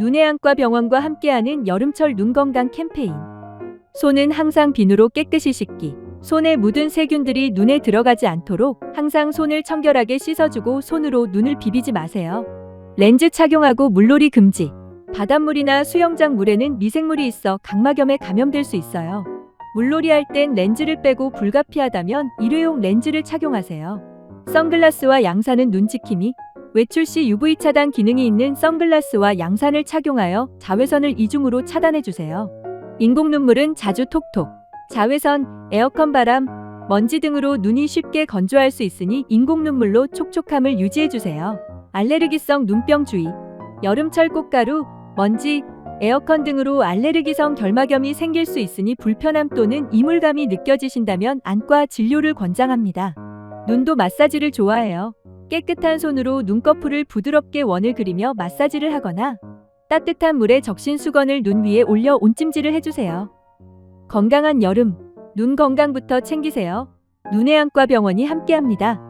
눈의 안과 병원과 함께하는 여름철 눈 건강 캠페인. 손은 항상 비누로 깨끗이 씻기. 손에 묻은 세균들이 눈에 들어가지 않도록 항상 손을 청결하게 씻어주고 손으로 눈을 비비지 마세요. 렌즈 착용하고 물놀이 금지. 바닷물이나 수영장 물에는 미생물이 있어 각막염에 감염될 수 있어요. 물놀이 할 땐 렌즈를 빼고 불가피하다면 일회용 렌즈를 착용하세요. 선글라스와 양산은 눈 지킴이. 외출 시 UV 차단 기능이 있는 선글라스와 양산을 착용하여 자외선을 이중으로 차단해 주세요. 인공 눈물은 자주 톡톡. 자외선, 에어컨 바람, 먼지 등으로 눈이 쉽게 건조할 수 있으니 인공 눈물로 촉촉함을 유지해 주세요. 알레르기성 눈병 주의. 여름철 꽃가루, 먼지, 에어컨 등으로 알레르기성 결막염이 생길 수 있으니 불편함 또는 이물감이 느껴지신다면 안과 진료를 권장합니다. 눈도 마사지를 좋아해요. 깨끗한 손으로 눈꺼풀을 부드럽게 원을 그리며 마사지를 하거나 따뜻한 물에 적신 수건을 눈 위에 올려 온찜질을 해주세요. 건강한 여름, 눈 건강부터 챙기세요. 눈의 안과 병원이 함께합니다.